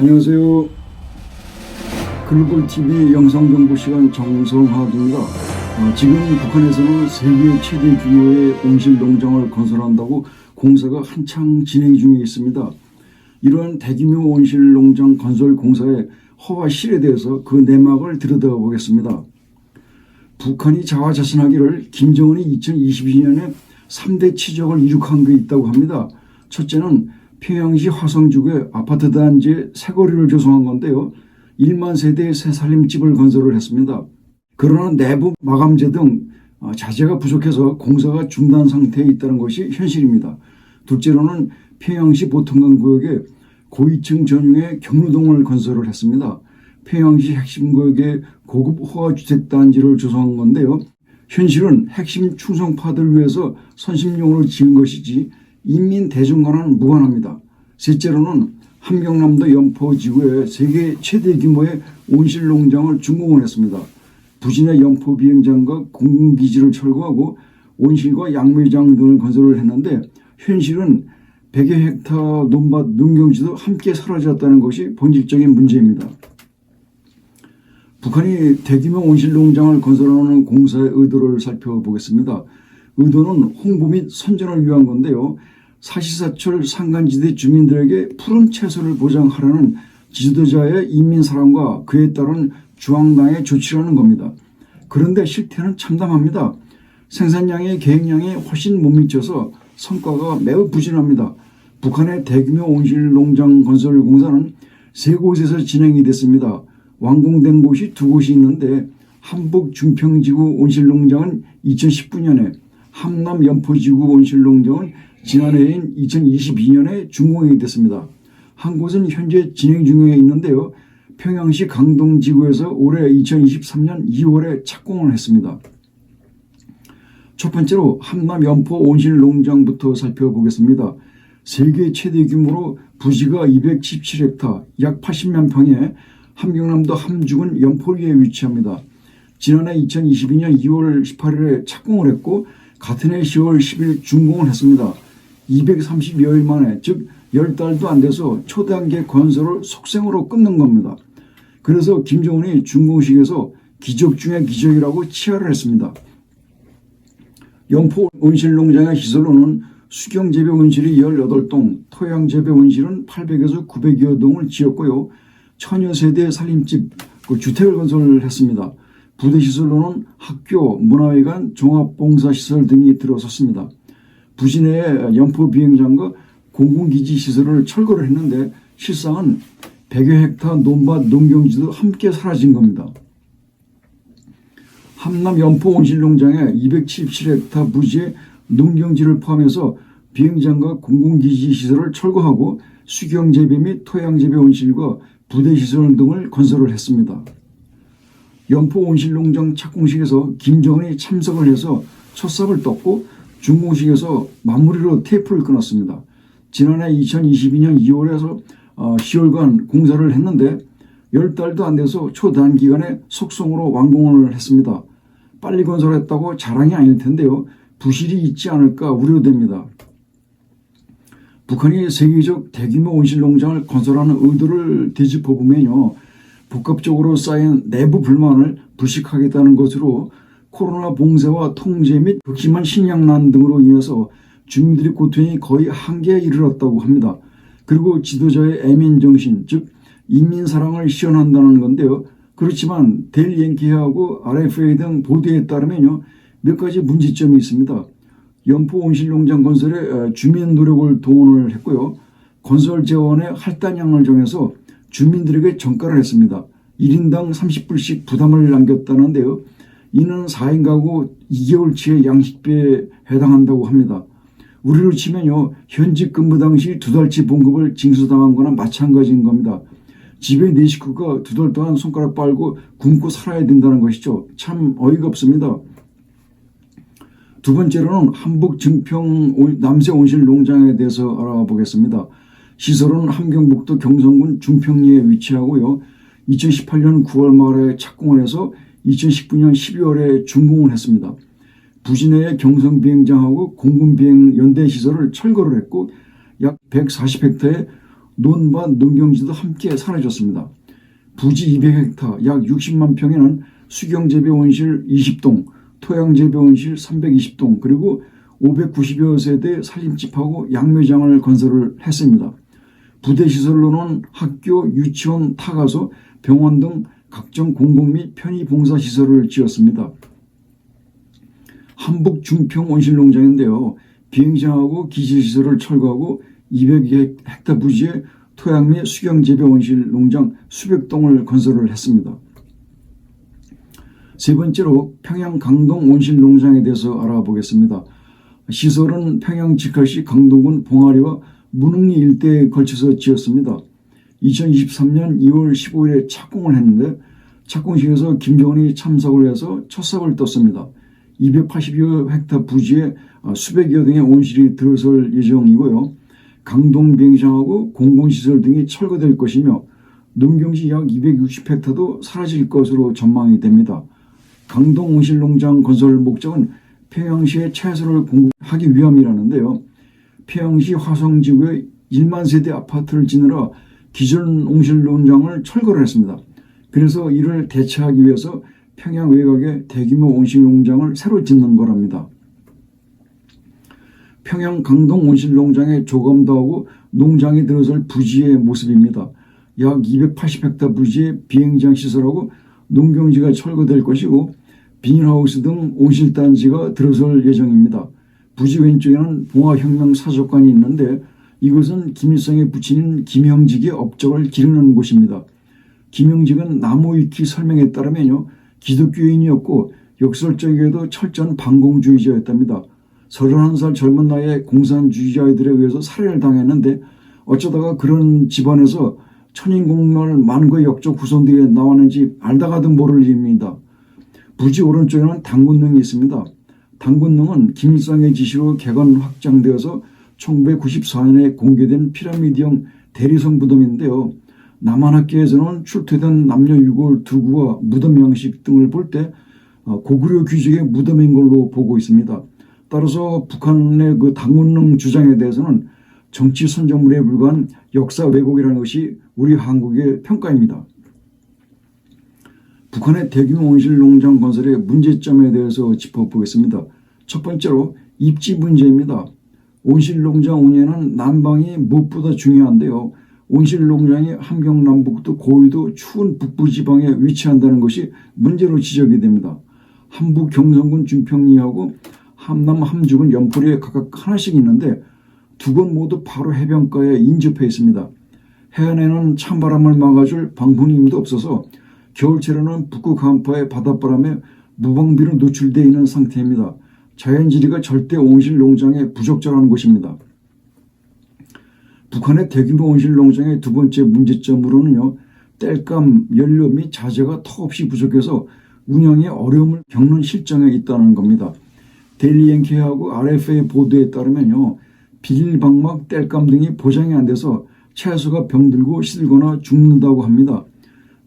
안녕하세요. 글로벌 TV 영상 정보 시간 정성학입니다. 어, 지금 북한에서는 세계 최대 규모의 온실 농장을 건설한다고 공사가 한창 진행 중에 있습니다. 이러한 대규모 온실 농장 건설 공사의 허와 실에 대해서 그 내막을 들여다보겠습니다. 북한이 자화자찬하기를 김정은이 2022년에 3대 치적을 이룩한 게 있다고 합니다. 첫째는 평양시 화성지구에 아파트 단지에 새거리를 조성한 건데요. 1만 세대의 새 살림집을 건설을 했습니다. 그러나 내부 마감재 등 어, 자재가 부족해서 공사가 중단 상태에 있다는 것이 현실입니다. 둘째로는 평양시 보통강 구역에 고위층 전용의 경로동을 건설을 했습니다. 평양시 핵심 구역에 고급 호화 주택 단지를 조성한 건데요. 현실은 핵심 충성파들을 위해서 선심용으로 지은 것이지 인민 대중과는 무관합니다. 셋째로는 함경남도 연포 지구에 세계 최대 규모의 온실 농장을 준공을 했습니다. 부진의 연포 비행장과 공군기지를 철거하고 온실과 양매장 등을 건설을 했는데 현실은 100여 헥타 논밭 농경지도 함께 사라졌다는 것이 본질적인 문제입니다. 북한이 대규모 온실 농장을 건설하는 공사의 의도를 살펴보겠습니다. 의도는 홍보 및 선전을 위한 건데요. 사시사철 산간지대 주민들에게 푸른 채소를 보장하라는 지도자의 인민사랑과 그에 따른 중앙당의 조치라는 겁니다. 그런데 실태는 참담합니다. 생산량의 계획량이 훨씬 못 미쳐서 성과가 매우 부진합니다. 북한의 대규모 온실 농장 건설 공사는 세 곳에서 진행이 됐습니다. 완공된 곳이 두 곳이 있는데 한북 중평지구 온실 농장은 2019년에 함남 연포지구 온실농장은 지난해인 2022년에 준공이 됐습니다. 한 곳은 현재 진행 중에 있는데요. 평양시 강동지구에서 올해 2023년 2월에 착공을 했습니다. 첫 번째로 함남 연포 온실농장부터 살펴보겠습니다. 세계 최대 규모로 부지가 217헥타, 약 80만 평에 함경남도 함주군 연포리에 위치합니다. 지난해 2022년 2월 18일에 착공을 했고 같은 해 10월 10일 준공을 했습니다. 230여일 만에 즉 10달도 안 돼서 초단계 건설을 속생으로 끊는 겁니다. 그래서 김정은이 준공식에서 기적 중의 기적이라고 치하를 했습니다. 연포 온실농장의 시설로는 수경재배 온실이 18동, 토양재배 온실은 800에서 900여 동을 지었고요. 천여 세대 살림집, 그 주택을 건설했습니다. 부대 시설로는 학교, 문화회관, 종합봉사시설 등이 들어섰습니다. 부진의 연포 비행장과 공군기지 시설을 철거를 했는데 실상은 100여 헥타 논밭 농경지도 함께 사라진 겁니다. 함남 연포 온실농장에 277헥타 부지의 농경지를 포함해서 비행장과 공군기지 시설을 철거하고 수경재배 및 토양재배 온실과 부대시설 등을 건설을 했습니다. 연포 온실농장 착공식에서 김정은이 참석을 해서 첫삽을 떴고 준공식에서 마무리로 테이프를 끊었습니다. 지난해 2022년 2월에서 10월간 공사를 했는데 10달도 안 돼서 초단 기간에 속성으로 완공을 했습니다. 빨리 건설했다고 자랑이 아닐 텐데요. 부실이 있지 않을까 우려됩니다. 북한이 세계적 대규모 온실농장을 건설하는 의도를 되짚어보면요. 복합적으로 쌓인 내부 불만을 불식하겠다는 것으로 코로나 봉쇄와 통제 및 극심한 식량난 등으로 인해서 주민들의 고통이 거의 한계에 이르렀다고 합니다. 그리고 지도자의 애민 정신, 즉 인민 사랑을 시연한다는 건데요. 그렇지만 델 옌키하고 RFA 등 보도에 따르면요. 몇 가지 문제점이 있습니다. 연포 온실농장 건설에 주민 노력을 동원을 했고요. 건설 재원의 할당량을 정해서 주민들에게 정가를 했습니다. 1인당 30불씩 부담을 남겼다는데요. 이는 4인 가구 2개월치의 양식비에 해당한다고 합니다. 우리로 치면요. 현직 근무 당시 두 달치 봉급을 징수당한 거나 마찬가지인 겁니다. 집에 네 식구가 두 달 동안 손가락 빨고 굶고 살아야 된다는 것이죠. 참 어이가 없습니다. 두 번째로는 한북 증평 남새 온실 농장에 대해서 알아보겠습니다. 시설은 함경북도 경성군 중평리에 위치하고요. 2018년 9월 말에 착공을 해서 2019년 12월에 준공을 했습니다. 부진해의 경성비행장하고 공군비행 연대시설을 철거를 했고 약 140헥타의 논밭 농경지도 함께 사라졌습니다. 부지 200헥타 약 60만 평에는 수경재배 온실 20동, 토양재배 온실 320동, 그리고 590여 세대 살림집하고 양매장을 건설을 했습니다. 부대시설로는 학교, 유치원, 타가소, 병원 등 각종 공공 및 편의 봉사 시설을 지었습니다. 한북 중평 온실농장인데요. 비행장하고 기지시설을 철거하고 200헥타 부지에 토양 및 수경 재배 온실 농장 수백 동을 건설을 했습니다. 세 번째로 평양 강동 온실 농장에 대해서 알아보겠습니다. 시설은 평양 직할시 강동군 봉아리와 문흥리 일대에 걸쳐서 지었습니다. 2023년 2월 15일에 착공을 했는데 착공식에서 김정은이 참석을 해서 첫 삽을 떴습니다. 280여 헥타 부지에 수백여 등의 온실이 들어설 예정이고요. 강동 비행장하고 공공시설 등이 철거될 것이며 농경지 약 260헥타도 사라질 것으로 전망이 됩니다. 강동 온실농장 건설 목적은 평양시의 채소를 공급하기 위함이라는데요. 평양시 화성지구에 1만 세대 아파트를 짓느라 기존 온실농장을 철거를 했습니다. 그래서 이를 대체하기 위해서 평양 외곽에 대규모 온실 농장을 새로 짓는 거랍니다. 평양 강동 온실 농장에 조감도 하고 농장이 들어설 부지의 모습입니다. 약 280헥타 부지의 비행장 시설하고 농경지가 철거될 것이고 비닐하우스 등 온실단지가 들어설 예정입니다. 부지 왼쪽에는 봉화혁명 사족관이 있는데 이것은 김일성의 부친인 김형직의 업적을 기르는 곳입니다. 김형직은 나무위키 설명에 따르면요. 기독교인이었고 역설적에도 철저한 반공주의자였답니다. 31살 젊은 나이에 공산주의자들에 의해서 살해를 당했는데 어쩌다가 그런 집안에서 천인공말 만과 역적 후손들이 나왔는지 알다가도 모를 일입니다. 부지 오른쪽에는 당군릉이 있습니다. 당군릉은 김일성의 지시로 개건 확장되어서 1994년에 공개된 피라미드형 대리성 무덤인데요. 남한학계에서는 출토된 남녀 유골 두구와 무덤 양식 등을 볼 때 고구려 귀족의 무덤인 걸로 보고 있습니다. 따라서 북한의 그 당군릉 주장에 대해서는 정치 선정물에 불과한 역사 왜곡이라는 것이 우리 한국의 평가입니다. 북한의 대규모 온실 농장 건설의 문제점에 대해서 짚어보겠습니다. 첫 번째로 입지 문제입니다. 온실 농장 운영은 난방이 무엇보다 중요한데요. 온실 농장이 함경 남북도 고위도 추운 북부 지방에 위치한다는 것이 문제로 지적이 됩니다. 함북 경성군 준평리하고 함남 함죽은 연풀에 각각 하나씩 있는데 두 곳 모두 바로 해변가에 인접해 있습니다. 해안에는 찬바람을 막아줄 방풍림도 없어서 겨울철에는 북극 한파에 바닷바람에 무방비로 노출되어 있는 상태입니다. 자연지리가 절대 온실 농장에 부적절한 곳입니다. 북한의 대규모 온실 농장의 두 번째 문제점으로는요. 땔감, 연료 및 자재가 턱없이 부족해서 운영에 어려움을 겪는 실정에 있다는 겁니다. 데일리 엔케하고 RFA 보도에 따르면요. 비닐방막, 땔감 등이 보장이 안 돼서 채소가 병들고 시들거나 죽는다고 합니다.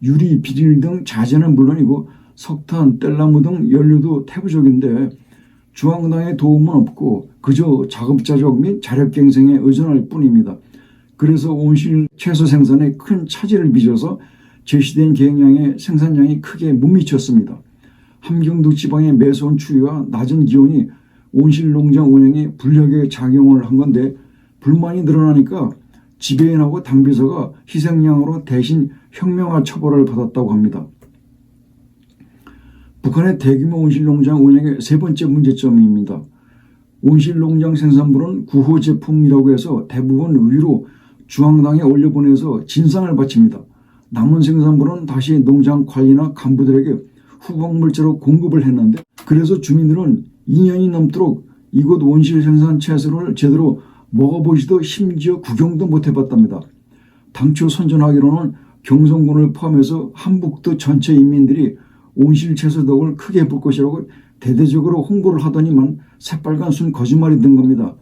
유리, 비닐 등 자재는 물론이고 석탄, 뗄나무 등 연료도 태부적인데 중앙당의 도움은 없고 그저 자급자족 및 자력갱생에 의존할 뿐입니다. 그래서 온실 채소 생산에 큰 차질을 빚어서 제시된 계획량의 생산량이 크게 못 미쳤습니다. 함경도 지방의 매서운 추위와 낮은 기온이 온실 농장 운영에 불리하게 작용을 한 건데 불만이 늘어나니까 지배인하고 당비서가 희생양으로 대신 혁명화 처벌을 받았다고 합니다. 북한의 대규모 온실농장 운영의 세 번째 문제점입니다. 온실농장 생산물은 구호 제품이라고 해서 대부분 위로 중앙당에 올려보내서 진상을 바칩니다. 남은 생산물은 다시 농장 관리나 간부들에게 후방물자로 공급을 했는데 그래서 주민들은 2년이 넘도록 이곳 온실 생산 채소를 제대로 먹어보지도 심지어 구경도 못 해봤답니다. 당초 선전하기로는 경성군을 포함해서 한북도 전체 인민들이 온실 채소 덕을 크게 볼 것이라고 대대적으로 홍보를 하더니만 새빨간 순 거짓말이 된 겁니다.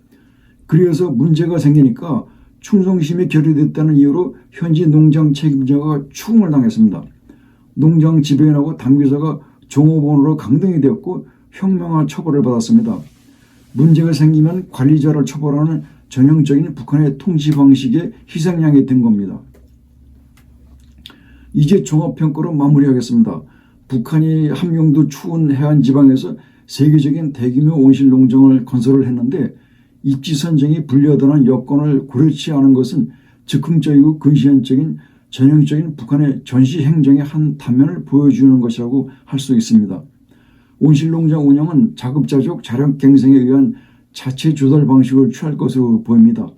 그래서 문제가 생기니까 충성심이 결여됐다는 이유로 현지 농장 책임자가 추궁을 당했습니다. 농장 지배인하고 당비서가 종업원으로 강등이 되었고 혁명화 처벌을 받았습니다. 문제가 생기면 관리자를 처벌하는 전형적인 북한의 통치 방식의 희생양이 된 겁니다. 이제 종합평가로 마무리하겠습니다. 북한이 함경도 추운 해안 지방에서 세계적인 대규모 온실 농장을 건설을 했는데 입지 선정이 불리하다는 여건을 고려치 않은 것은 즉흥적이고 근시안적인 전형적인 북한의 전시 행정의 한 단면을 보여주는 것이라고 할 수 있습니다. 온실농장 운영은 자급자족 자력갱생에 의한 자체 조달 방식을 취할 것으로 보입니다.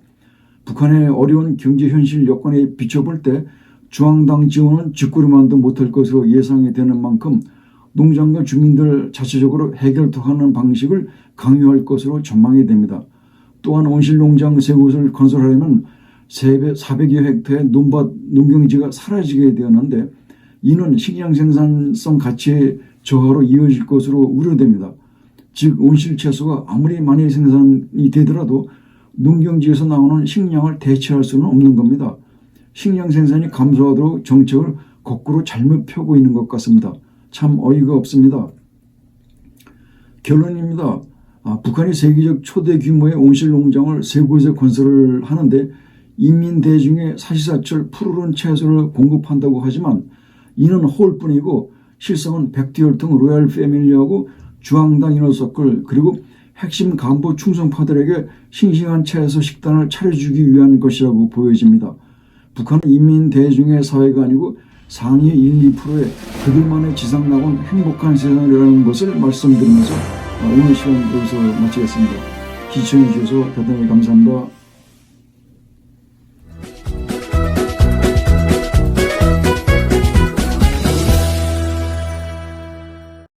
북한의 어려운 경제 현실 여건에 비춰볼 때 중앙당 지원은 쥐꼬리만도 못할 것으로 예상이 되는 만큼 농장과 주민들 자체적으로 해결하는 방식을 강요할 것으로 전망이 됩니다. 또한 온실농장 세 곳을 건설하려면 400여 헥타의 논밭 농경지가 사라지게 되었는데 이는 식량 생산성 가치의 저하로 이어질 것으로 우려됩니다. 즉 온실 채소가 아무리 많이 생산이 되더라도 농경지에서 나오는 식량을 대체할 수는 없는 겁니다. 식량 생산이 감소하도록 정책을 거꾸로 잘못 펴고 있는 것 같습니다. 참 어이가 없습니다. 결론입니다. 아, 북한이 세계적 초대 규모의 온실 농장을 세 곳에 건설을 하는데 인민 대중의 사시사철 푸르른 채소를 공급한다고 하지만 이는 홀뿐이고 실상은 백두혈통 로얄 패밀리하고 중앙당 이너서클 그리고 핵심 간부 충성파들에게 싱싱한 채소 식단을 차려주기 위한 것이라고 보여집니다. 북한은 인민 대중의 사회가 아니고 상위 1, 2%의 그들만의 지상낙원 행복한 세상이라는 것을 말씀드리면서 오늘 시간 여기서 마치겠습니다. 시청해 주셔서 대단히 감사합니다.